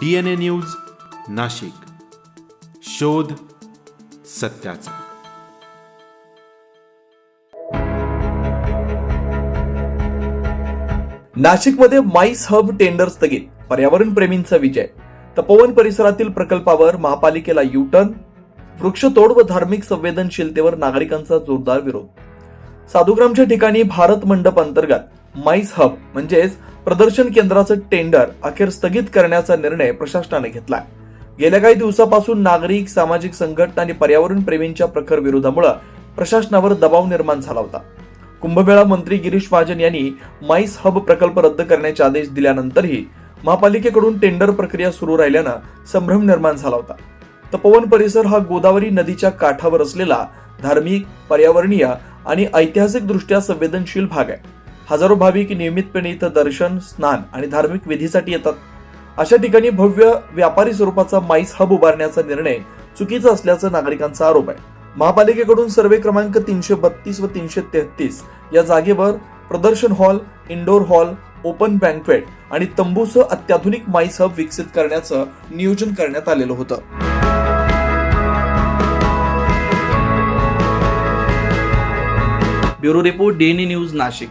D N A news Nashik. शोध सत्याचा. नाशिकमध्ये माईस हब टेंडर स्थगित पर्यावरण प्रेमींचा विजय. तपोवन परिसरातील प्रकल्पावर महापालिकेला युटर्न वृक्षतोड व धार्मिक संवेदनशीलतेवर नागरिकांचा जोरदार विरोध. साधुग्रामच्या ठिकाणी भारत मंडप अंतर्गत माईस हब म्हणजेच प्रदर्शन केंद्राचं टेंडर अखेर स्थगित करण्याचा निर्णय प्रशासनाने घेतलाय. गेल्या काही दिवसापासून नागरिक सामाजिक संघटना आणि पर्यावरण प्रेमींच्या प्रखर विरोधामुळे प्रशासनावर दबाव निर्माण झाला होता. कुंभमेळा मंत्री गिरीश महाजन यांनी माईस हब प्रकल्प रद्द करण्याचे आदेश दिल्यानंतरही महापालिकेकडून टेंडर प्रक्रिया सुरू राहिल्यानं संभ्रम निर्माण झाला होता. तपोवन परिसर हा गोदावरी नदीच्या काठावर असलेला धार्मिक पर्यावरणीय आणि ऐतिहासिक दृष्ट्या संवेदनशील भाग आहे. हजारो भाविक नियमितपणे इथं दर्शन स्नान आणि धार्मिक विधीसाठी येतात. अशा ठिकाणी भव्य व्यापारी स्वरूपाचा माईस हब उभारण्याचा निर्णय चुकीचा असल्याचा नागरिकांचा आरोप आहे. महापालिकेकडून सर्वे क्रमांक तीनशे बत्तीस व तीनशे तेहतीस या जागेवर प्रदर्शन hall indoor hall open banquet आणि तंबूसह अत्याधुनिक माईस हब विकसित करण्याचं नियोजन करण्यात आलेलं होतं. Bureau report DNA news Nashik.